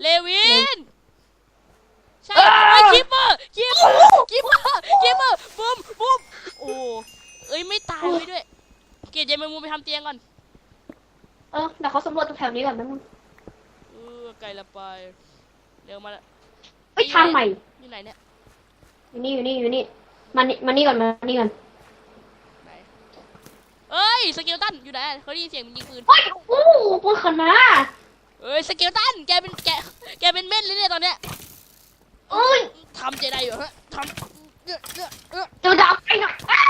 เลวินใช่คิปเปอร์คิปเปอร์คิปเปอร์คิปเปอร์บุ้มบุ้มโอ้เอ้ยไม่ตายไปด้วย เกียรติยมงมูไปทำเตียงก่อนเออแต่เขาสำรวจตรงแถวนี้แหละนั่นเออไกลละไปเดี๋ยวมาละไอ้ทางใหม่อยู่ไหนเนี่ยอยู่นี่อยู่นี่อยู่นี่มานี่มานี่ก่อนมานี่ก่อนเอ้ยสเกลตันอยู่ไหนเขาได้ยินเสียงมันยิงปืนโอ้ยโอ้ปืนขนาด เอ้ยสเกลตันแกเป็นแกแกเป็นเม่นเลยเนี่ยตอนเนี้ยเอ้ยทำเจไดอยู่ฮะทำเอ้อเอ้อเอ้อเจอดาบไปหน่อยอ้า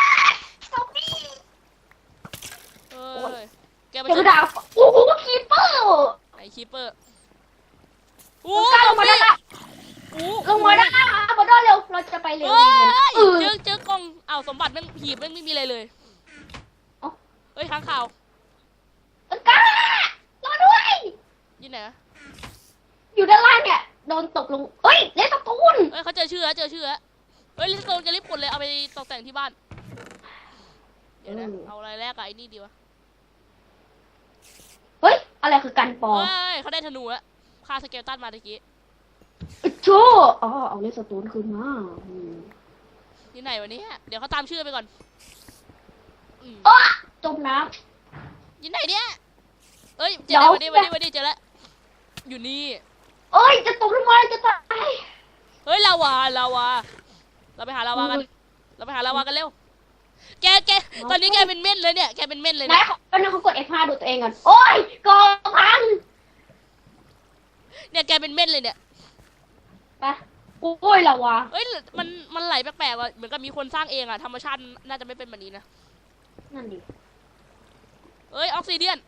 ซอมบี้เอ้ยแกไปเจอดาบโอ้โหคีเปอร์ไหนคีเปอร์โอ้กล้าลงมาได้ละโอ้ลงมาได้ละบอดเร็วเราจะไปเร็วเอ้ยเออเจอเจอกล่องอ้าวสมบัติแม่งหีบแม่งไม่มีอะไรเลยเอ้าเอ้ยค้างข่าวกล้ารอด้วย ยี่ไหนอะอยู่ด้านล่างเนี่ยโดนตกลงเอ้ยเลสตูนเอ้ยเขาเจอชื่อแล้วเจอชื่อแล้วเอ้ยลิสโตนจะรีบขนเลยเอาไปตกแต่งที่บ้าน เดี๋ยวนะเอาอะไรแรกกับไอ้นี่ดีวะเฮ้ยอะไรคือกันปอเฮ้ยเขาได้ธนูแล้วฆ่าสเกลตันมาตะกี้โจอ๋อเอาเลสตูนคืนมาอืมที่ไหนวะเนี่ยเดี๋ยวเขาตามชื่อไปก่อนอืมอ้อจมน้ยี่ไหนเนี่ยเอ้ยเจเดี๋อยวแล้ววันนี้วันนี้วันนี้เจอแล้ว อยู่นี่ำเอ้ย จะตกทำไมจะตายเฮ้ยลาวาลาวา เราไปหาลาวากัน เราไปหาลาวากันเร็ว แกแกตอนนี้แกเป็นเม่นเลยเนี่ย แกเป็นเม่นเลยนายเนี่ยเขาตอนนั้นเขากด F5 ดูตัวเองก่อน โอ้ยกองพังเนี่ยแกเป็นเม่นเลยเนี่ย ไปโอ้ยละวะเอ้ย มัน มันไหลแปลกๆว่ะเหมือนกับมีคนสร้างเองอะธรรมชาติน่าจะไม่เป็นแบบนี้นะ นั่นดิ เอ้ย ออกซิเดียน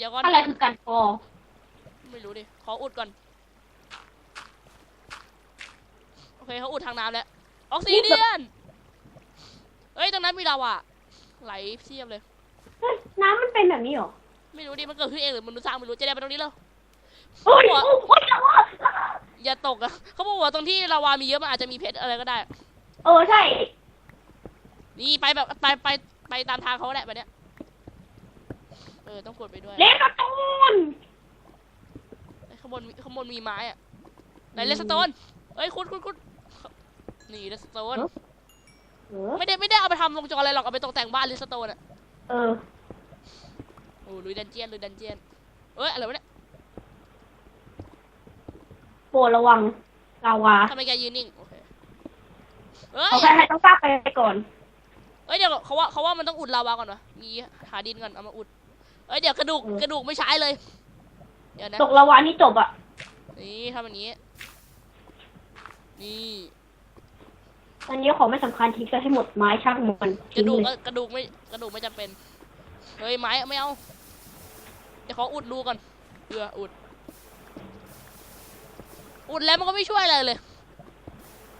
เดี๋ยวก่อนอะไรคือการปอไม่รู้ดิ ขออุดก่อน โอเคเขาอุดทางน้ำแล้ว ออกซิเดียนเอ้ย ตรงนั้นมีลาวาไหลเทียบเลยเฮ้ยน้ำมันเป็นแบบนี้เหรอ ไม่รู้ดิ มันเกิดขึ้นเองหรือมนุษย์สร้างไม่รู้ จะได้ไปตรงนี้แล้วโอ้ยโอ้ยละวะอย่าตกอะเขาบอกว่าตรงที่ลาวามีเยอะมันอาจจะมีเพชรอะไรก็ได้ เออใช่ นี่ไปแบบไปไปไปตามทางเขาแหละแบบเนี้ยเออต้องกดไปด้วยเลสตูนเอ้ยข้างบนมีข้างบนมีไม้อะไหนเลสโตนเอ้ยคุดคุดคุดนี่เลสโตนเออไม่ได้ไม่ได้เอาไปทำลงจออะไรหรอกเอาไปตกแต่งบ้านเลสโตนอะเออโอ้ลุยดันเจียนลุยดันเจียนเอ้ยอะไรวะเนี่ยโปรดระวังลาวาทำไมแกยืนนิ่งโอเคเอ้ยเขาแค่ให้ต้องกล้าไปก่อนเอ้ยเดี๋ยวเขาว่าเขาว่ามันต้องอุดลาวาก่อนวะมีหาดินก่อนเอามาอุด เอ้ยเดี๋ยวกระดูกกระดูกไม่ใช้เลย เดี๋ยวนะ ตกลาวานี่จบอะนี่ทำแบบนี้ นี่ อันนี้ของไม่สำคัญทิ้งไปให้หมดไม้ช่างมันกทิ้ระงดูกเลยเอ้ยกระดูกไม่กระดูกไม่จำเป็น เฮ้ยไม้ไม่เอา เดี๋ยวขออุดรูก่อนเพื่ออุด อุดแล้วมันก็ไม่ช่วยอะไรเลย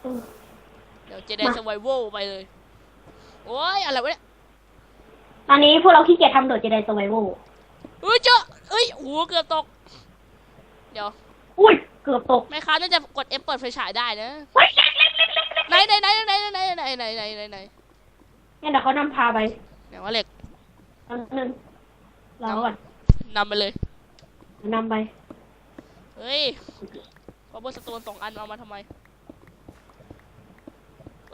เออ เดี๋ยวเจไดสไวโวไปเลย โอ้ยอะไรวะเนี่ย ตอนนี้พวกเราขี้เกียจทำโดดเจไดสไวโวเฮ้ยเจ้าเอ้ยโอ้โหเกือบตก เดี๋ยวอุ้ยเกือบตกแม่ค้าน่าจะกด F เปิดไฟฉายได้นะ เฮ้ยเล็กเล็กเล็กเล็กเล็กไหนไหนไหนไหนไหนไหนไหนไหนไหนไหนเนี่ยเดี๋ยวเขานำพาไปไหนว่าเหล็กตอนนึงรอก่อนนำไปเลย นำไป เฮ้ยพอบสโตนสองอันเอามาทำไม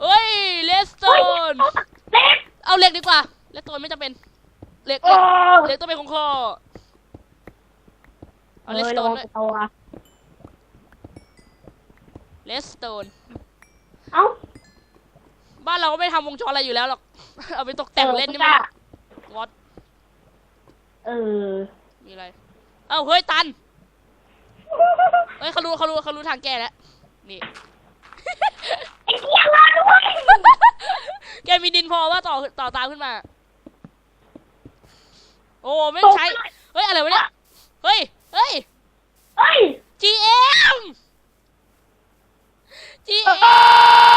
เฮ้ย เลสโตน เล็ก เอาเหล็กดีกว่า เลสโต นไม่จำเป็นเหล็กโอ้เหล็กต้องเป็นของข้อเอาเลสโตนด้วยตัวเลสโตนเอ้าบ้านเราก็ไม่ทำวงจรอะไรอยู่แล้วหรอก เอาไปตกแต่งเล่นนี่มันวอตเออ มีอะไร เอ้าเฮ้ยตัน เฮ้ยเขารู้เขารู้เขารู้ทางแก้แล้ว นี่ไอ้เหี้ยมาด้วยแกมีดินพอว่าต่อต่อตามขึ้นมา โอ้ไม่ใช้ เฮ้ย อะไรวะเนี่ย เฮ้ย เฮ้ยเอ้ย GM เอ GM